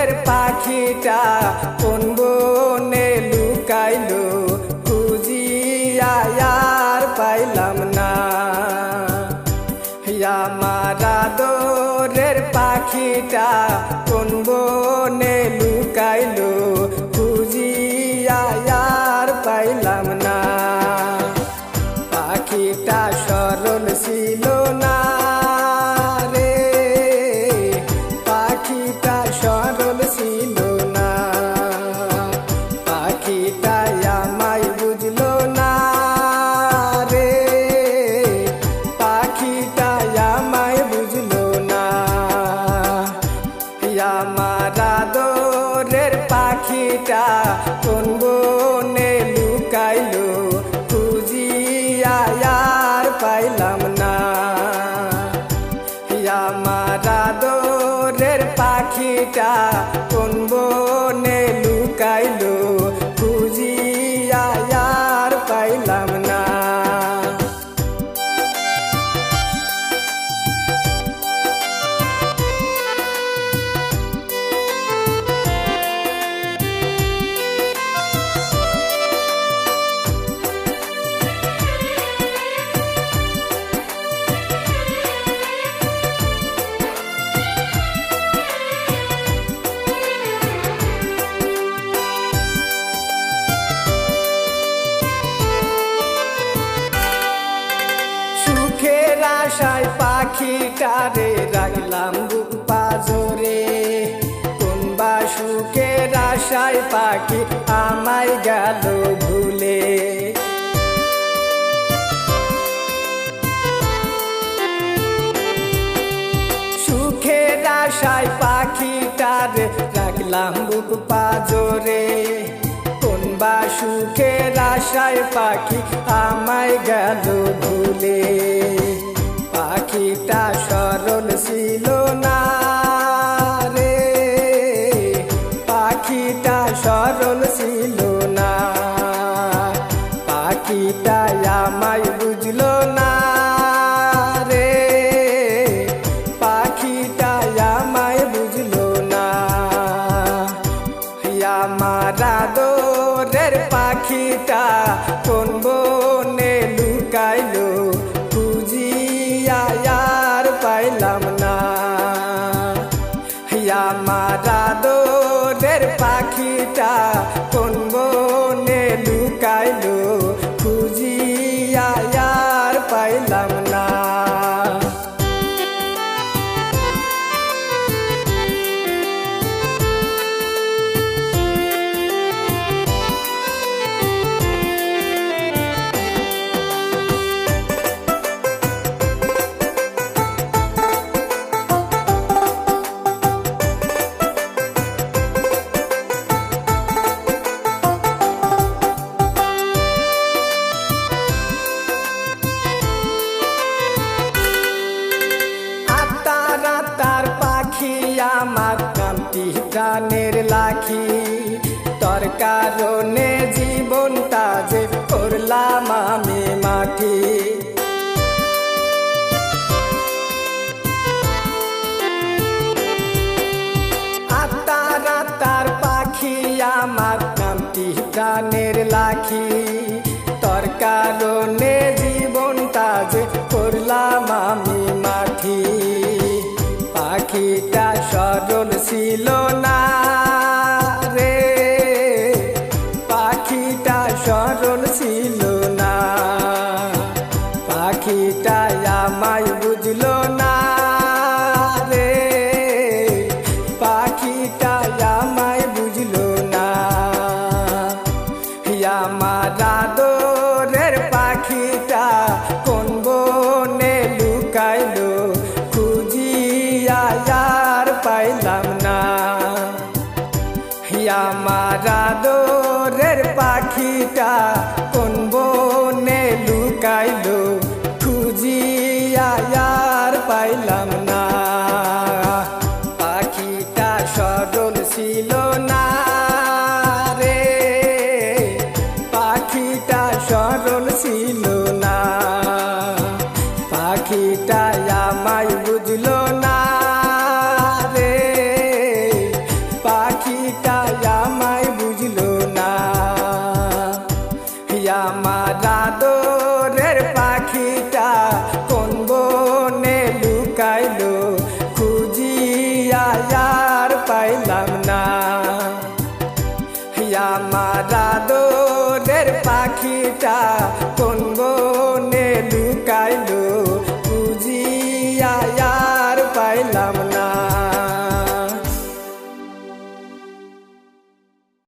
আমারা পাখিটা কোন বনে লুকাইলো? খুঁজিয়া আর পাইলাম না। আমারা দোরের পাখিটা কোন বনে লুকাইলো? খুঁজিয়া আর পাইলাম না। পাখিটা সরল ছিল পাখিটা কোন বনে লুকাইলো? খুঁজিয়া আর পাইলাম না। আমারা দোরের পাখিটা কোন বনে আশায় পাখিটারে রাখলাম বুক পাজরে? কোন বা সুখের পাখি আমায় গেল ভুলে? সুখের আশায় পাখিটারে রাখলাম বুক পাজরে? কোন বা সুখের আশায় পাখি আমায় গেল ভুলে? ছিল না পাখিটা আমায় বুঝলো না। খুঁজিয়া আর প্রাণের তরকার তোর কারণে